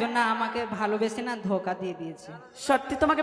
একজন না আমাকে ভালোবেসে না ধোকা দিয়ে দিয়েছে। সত্যি তোমাকে